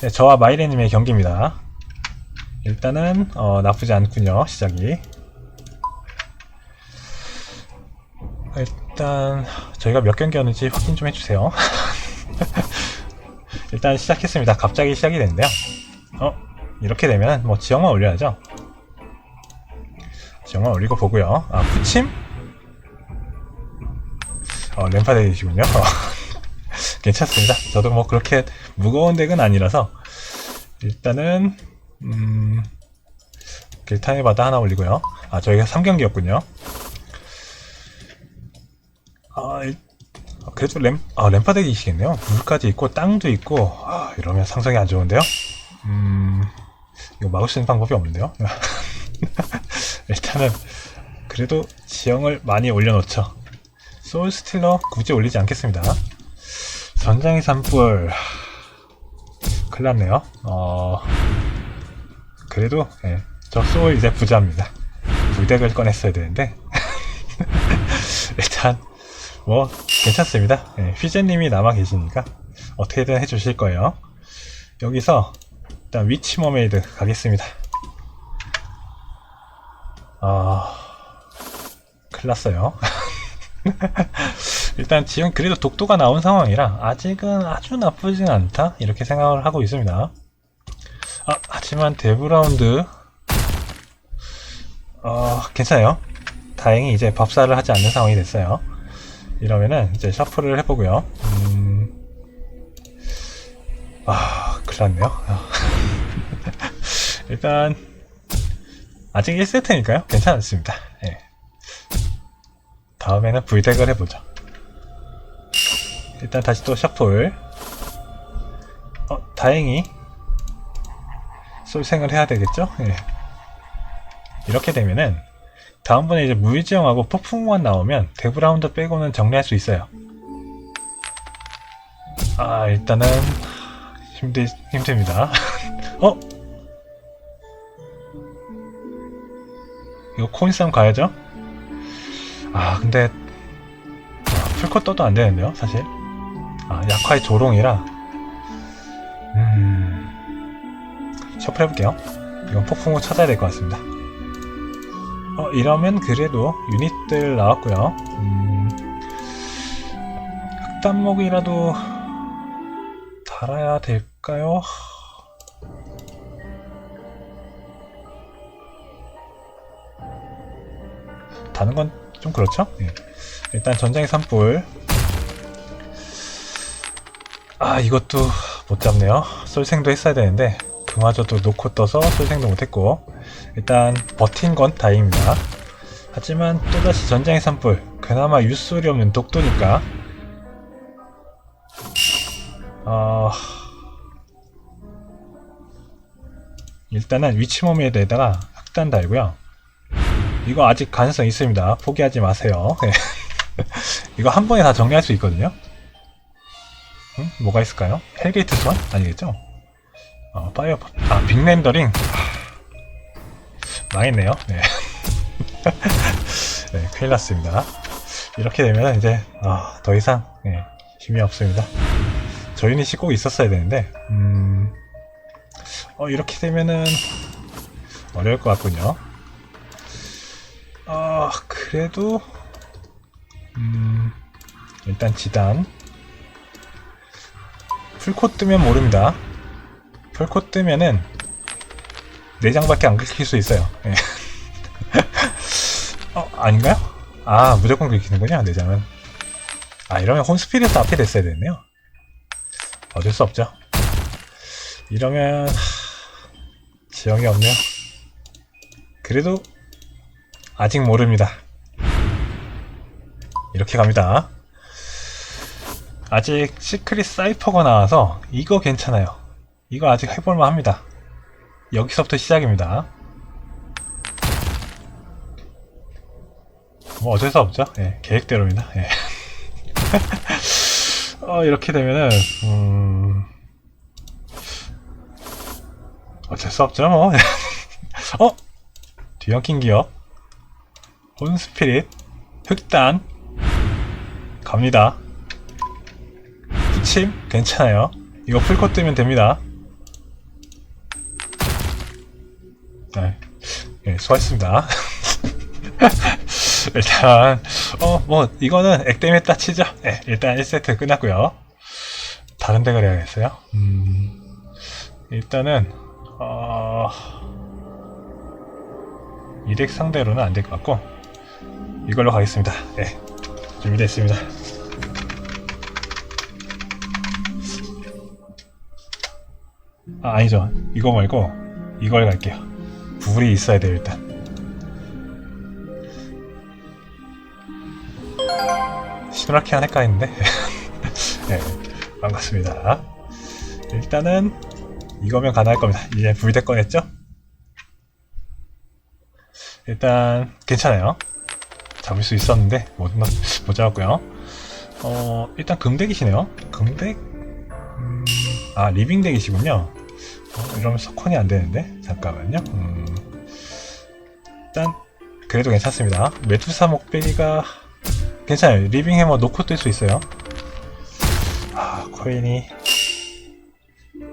네, 저와 마이레님의 경기입니다. 일단은 어, 나쁘지 않군요. 시작이. 일단 저희가 몇 경기였는지 확인 좀 해주세요. 일단 시작했습니다. 갑자기 시작이 됐는데요. 어 이렇게 되면 뭐 지형만 올려야죠. 지형만 올리고 보고요. 아 푸침? 어 램파 덱이시군요. 괜찮습니다. 저도 뭐 그렇게 무거운 덱은 아니라서 일단은 음 길탄의 바다 하나 올리고요. 아 저희가 3경기였군요. 아 일- 아, 그래도 램, 아, 램파덱이시겠네요. 물까지 있고 땅도 있고 아, 이러면 상성이 안 좋은데요. 음 이거 막을 수 있는 방법이 없는데요. 일단은 그래도 지형을 많이 올려놓죠. 소울 스틸러 굳이 올리지 않겠습니다. 전장의 산불 큰일 났네요. 어 그래도 예, 저 소울 이제 부자입니다. 불덱을 꺼냈어야 되는데 일단 뭐 괜찮습니다. 예, 휘재님이 남아 계시니까 어떻게든 해주실 거예요. 여기서 일단 위치 머메이드 가겠습니다. 아 큰일 났어요. 일단 지금 그래도 독도가 나온 상황이라 아직은 아주 나쁘진 않다 이렇게 생각을 하고 있습니다. 아 하지만 데브라운드 어 괜찮아요. 다행히 이제 밥살을 하지 않는 상황이 됐어요. 이러면은 이제 셔플을 해보고요. 음... 아 큰일 났네요. 아. 일단 아직 1세트니까요. 괜찮습니다. 예. 다음에는 V덱을 해보죠. 일단 다시 또 셔플. 어, 다행히 솔생을 해야 되겠죠? 예. 이렇게 되면은 다음번에 이제 무의지형하고 폭풍만 나오면 데브라운드 빼고는 정리할 수 있어요. 아 일단은 힘들 힘듭니다. 어? 이거 코인 싸움 가야죠? 아 근데 아, 풀컷 떠도 안 되는데요, 사실. 아 약화의 조롱이라. 음. 셔플 해볼게요. 이건 폭풍우 찾아야 될 것 같습니다. 어, 이러면 그래도 유닛들 나왔고요. 음, 흑단목이라도 달아야 될까요? 다는 건좀 그렇죠? 예. 일단 전장의 산불. 아, 이것도 못 잡네요. 솔생도 했어야 되는데, 그마저도 놓고 떠서 솔생도 못했고, 일단 버틴 건 다행입니다. 하지만 또다시 전장의 산불, 그나마 유술이 없는 독도니까, 어... 일단은 위치 모미에다가 흑단 달고요. 이거 아직 가능성 있습니다. 포기하지 마세요. 네. 이거 한 번에 다 정리할 수 있거든요. 음? 뭐가 있을까요? 헬게이트 스완? 아니겠죠? 어, 파이어, 아, 빅렌더링. 망했네요. 네. 네, 큰일 났습니다. 이렇게 되면 이제, 아, 더 이상, 네, 힘이 없습니다. 저 유닛이 꼭 있었어야 되는데, 음, 어, 이렇게 되면은, 어려울 것 같군요. 아, 그래도, 음, 일단 지단. 풀코 뜨면 모릅니다. 풀코 뜨면은, 4장밖에 안 긁힐 수 있어요. 예. 어, 아닌가요? 아, 무조건 긁히는군요, 4장은. 아, 이러면 홈스피릿 앞에 됐어야 됐네요. 어쩔 수 없죠. 이러면, 하, 지형이 없네요. 그래도, 아직 모릅니다. 이렇게 갑니다. 아직 시크릿 사이퍼가 나와서, 이거 괜찮아요. 이거 아직 해볼만 합니다. 여기서부터 시작입니다. 뭐 어쩔 수 없죠. 예, 계획대로입니다. 예. 어, 이렇게 되면은 음... 어쩔 수 없죠. 뭐. 어? 뒤엉킨 기업 혼스피릿 흑단 갑니다. 침? 괜찮아요. 이거 풀코 뜨면 됩니다. 네, 네 수고하셨습니다. 일단 어 뭐 이거는 액땜에 따치죠 네, 예, 일단 1세트 끝났고요. 다른 데 그래야겠어요. 음, 일단은 어... 이덱 상대로는 안 될 것 같고 이걸로 가겠습니다. 네, 준비됐습니다. 아, 아니죠. 이거 말고, 이걸 갈게요. 불이 있어야 돼요, 일단. 시노라키 안 했는데. 네, 반갑습니다. 일단은, 이거면 가능할 겁니다. 이제 불대 꺼냈죠? 일단, 괜찮아요. 잡을 수 있었는데, 못, 못 잡았고요. 어, 일단 금덱이시네요. 금덱? 음, 아, 리빙덱이시군요. 어, 이러면 석콘이 안 되는데? 잠깐만요. 음, 일단, 그래도 괜찮습니다. 메두사 목베리가 괜찮아요. 리빙 해머 놓고 뜰 수 있어요. 아, 코인이.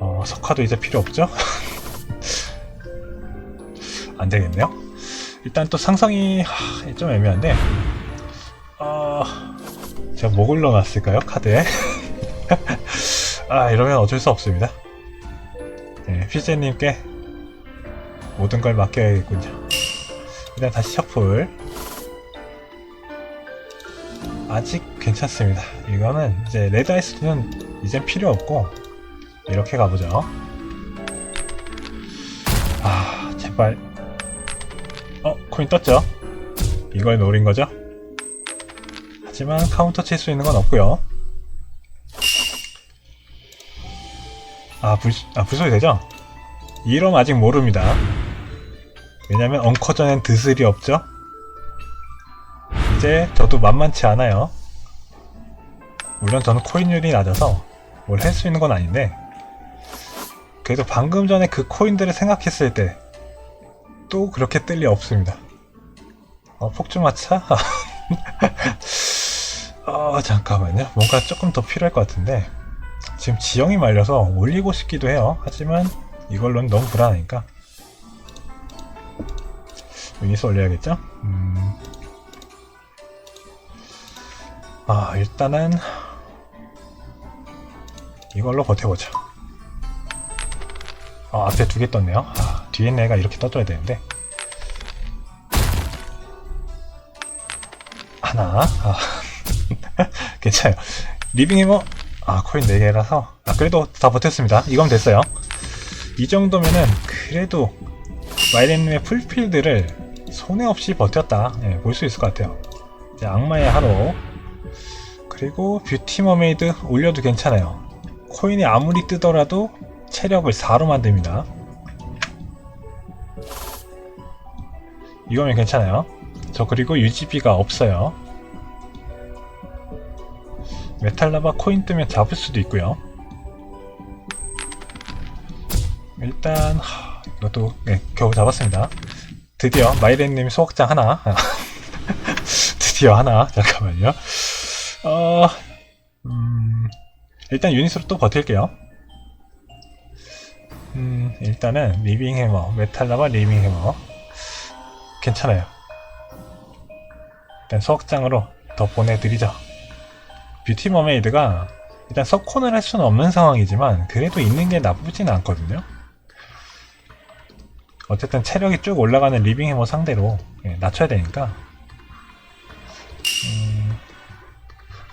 어, 석화도 이제 필요 없죠? 안 되겠네요. 일단 또 상성이 하, 좀 애매한데, 어, 제가 뭐 골라놨을까요? 카드에? 아, 이러면 어쩔 수 없습니다. 네, 피제님께 모든 걸 맡겨야겠군요. 일단 다시 셔플. 아직 괜찮습니다. 이거는 이제 레드 아이스는 이젠 필요 없고 이렇게 가보죠. 아 제발. 어 코인 떴죠? 이걸 노린 거죠? 하지만 카운터 칠 수 있는 건 없고요. 아, 불, 아 불소리 되죠? 이럼 아직 모릅니다. 왜냐면 엉커전엔 드슬이 없죠? 이제 저도 만만치 않아요. 물론 저는 코인율이 낮아서 뭘 할 수 있는 건 아닌데 그래도 방금 전에 그 코인들을 생각했을 때 또 그렇게 뜰 리 없습니다. 어, 폭주마차? 어, 잠깐만요. 뭔가 조금 더 필요할 것 같은데 지금 지형이 말려서 올리고 싶기도 해요. 하지만 이걸로는 너무 불안하니까 여기서 올려야겠죠? 음... 아, 일단은 이걸로 버텨보자. 아, 앞에 두 개 떴네요. 아, 뒤에 애가 이렇게 떠줘야 되는데. 하나. 아, 괜찮아요. 리빙 해머. 아, 코인 4개라서. 아, 그래도 다 버텼습니다. 이건 됐어요. 이 정도면은, 그래도, 마이렌님의 풀필드를 손해 없이 버텼다. 예, 볼수 있을 것 같아요. 이제 악마의 하루. 그리고 뷰티 머메이드 올려도 괜찮아요. 코인이 아무리 뜨더라도 체력을 4로 만듭니다. 이거면 괜찮아요. 저 그리고 UGB가 없어요. 메탈라바 코인 뜨면 잡을 수도 있고요. 일단 하, 이것도 네, 겨우 잡았습니다. 드디어 마이렌님 소각장 하나 드디어 하나 잠깐만요. 어, 음, 일단 유닛으로 또 버틸게요. 음, 일단은 리빙 해머, 메탈라바 리빙 해머. 괜찮아요. 일단 수확장으로 더 보내드리죠. 뷰티 머메이드가 일단 서콘을 할 수는 없는 상황이지만 그래도 있는 게 나쁘진 않거든요. 어쨌든 체력이 쭉 올라가는 리빙 해머 상대로 예, 낮춰야 되니까 음,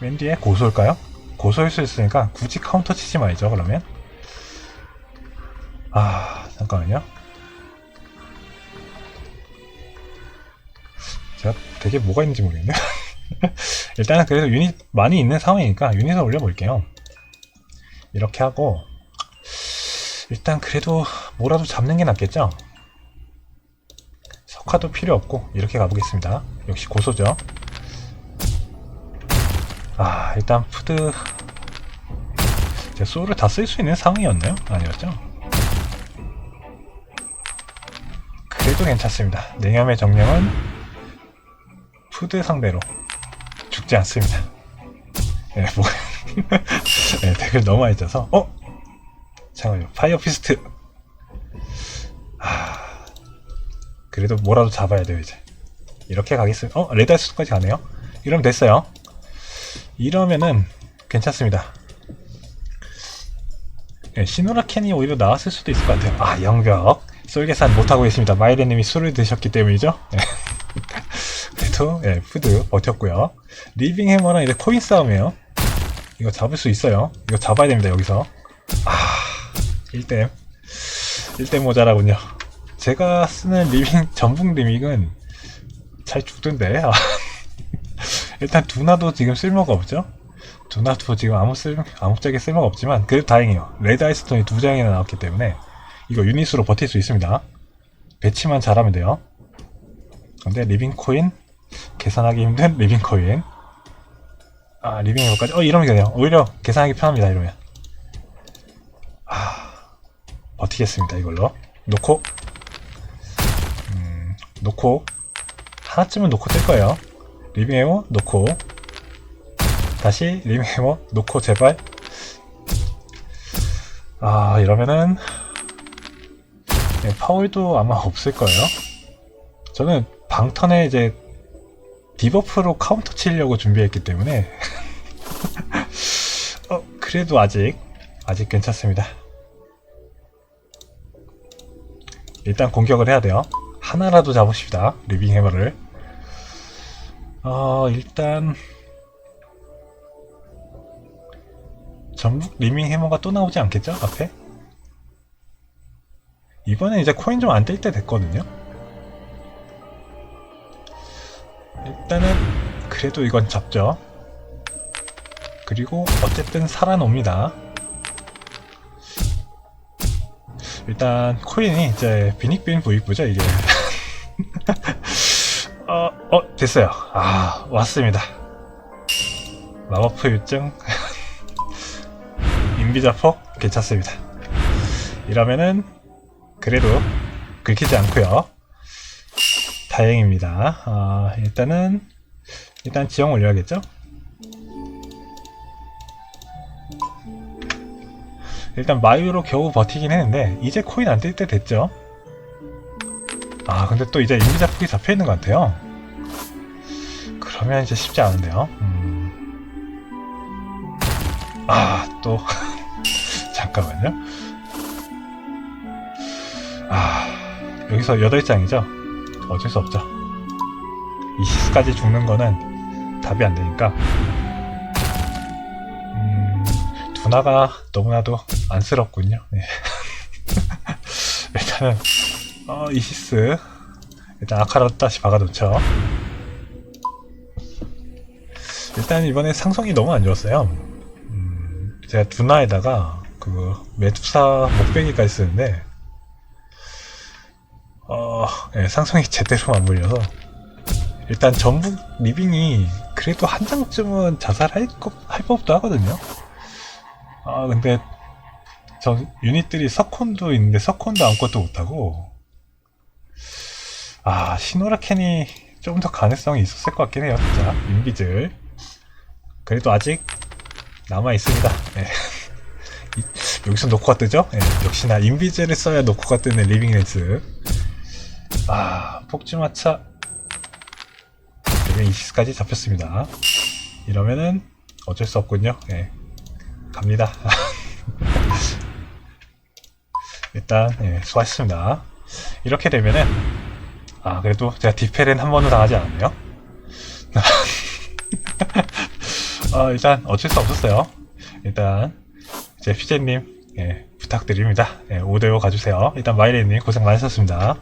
맨 뒤에 고소일까요? 고소일 수 있으니까 굳이 카운터 치지 말죠 그러면 아 잠깐만요 제가 되게 뭐가 있는지 모르겠네 일단은 그래도 유닛 많이 있는 상황이니까 유닛을 올려볼게요. 이렇게 하고 일단 그래도 뭐라도 잡는 게 낫겠죠? 석화도 필요 없고 이렇게 가보겠습니다. 역시 고소죠? 아 일단 푸드. 제 소울을 다 쓸 수 있는 상황이었나요? 아니었죠? 그래도 괜찮습니다. 냉염의 정령은 푸드 상대로 죽지 않습니다. 네, 뭐 네, 댓글 너무 많이 짜서 어? 잠깐만요. 파이어 피스트. 아, 그래도 뭐라도 잡아야 돼요 이제. 이렇게 가겠습니다. 어 레드아이스까지 가네요. 이러면 됐어요. 이러면은 괜찮습니다. 예, 시노라 캔이 오히려 나왔을 수도 있을 것 같아요. 아 영벽. 솔계산 못하고 있습니다. 마이레님이 술을 드셨기 때문이죠 예. 그래도 예, 푸드 버텼고요. 리빙 해머랑 이제 코인 싸움이에요. 이거 잡을 수 있어요. 이거 잡아야 됩니다 여기서. 아 1댐 1댐 모자라군요. 제가 쓰는 리빙 전북 리밍은 잘 죽던데. 아, 일단 두나도 지금 쓸모가 없죠? 두나도 지금 아무 쓸 아무짝에 쓸모가 없지만 그래도 다행이에요. 레드 아이스톤이 두 장이나 나왔기 때문에 이거 유닛으로 버틸 수 있습니다. 배치만 잘하면 돼요. 근데 리빙 코인 계산하기 힘든 리빙 코인 아 리빙 해볼까지 어 이러면 되네요. 오히려 계산하기 편합니다 이러면. 아 버티겠습니다 이걸로. 놓고. 음, 놓고. 하나쯤은 놓고 뜰 거예요. 리빙에모 놓고. 다시 리빙에모 놓고 제발. 아 이러면은 네, 파울도 아마 없을 거예요. 저는 방턴에 이제 디버프로 카운터 치려고 준비했기 때문에. 어, 그래도 아직 아직 괜찮습니다. 일단 공격을 해야 돼요. 하나라도 잡읍시다 리빙 해머를. 어 일단 전북 리빙 해머가 또 나오지 않겠죠 앞에? 이번에 이제 코인 좀안뜰때 됐거든요 일단은 그래도 이건 잡죠. 그리고 어쨌든 살아놉니다. 일단 코인이 이제 비닉빈 부익부죠 이게. 어, 어 됐어요. 아 왔습니다. 마법프 유증. 인비자폭 괜찮습니다. 이러면은 그래도 긁히지 않고요 다행입니다. 아, 일단은 일단 지형 올려야겠죠? 일단 마유로 겨우 버티긴 했는데 이제 코인 안 뜰 때 됐죠? 아 근데 또 이제 인비자 폭이 잡혀있는 것 같아요. 그러면 이제 쉽지 않은데요? 음... 아또. 잠깐만요. 아 여기서 8장이죠 어쩔 수 없죠 이시스까지 죽는 거는 답이 안 되니까 음... 두나가 너무나도 안쓰럽군요. 네. 일단은 어, 이시스 일단 아카라 다시 박아놓죠. 일단 이번에 상성이 너무 안 좋았어요. 음, 제가 두나에다가 그 메두사 목베기까지 쓰는데 어, 네, 상성이 제대로 안 물려서 일단 전북 리빙이 그래도 한 장쯤은 자살할 것, 할 법도 하거든요. 아 근데 저 유닛들이 서콘도 있는데 서콘도 아무것도 못하고 아 시노라켄이 좀 더 가능성이 있었을 것 같긴 해요 진짜 인비즐 그래도 아직 남아 있습니다 네. 이- 여기서 노코가 뜨죠? 네, 역시나 인비즐을 써야 노코가 뜨는 리빙레스 아 폭주마차 이시스까지 잡혔습니다 이러면은 어쩔 수 없군요 네. 갑니다. 일단 예, 수고하셨습니다. 이렇게 되면은 아 그래도 제가 디펠은 한 번도 당하지 않았네요. 아 일단 어쩔 수 없었어요. 일단 이제 피제님 예, 부탁드립니다. 예, 5대5 가주세요. 일단 마이레님 고생 많으셨습니다.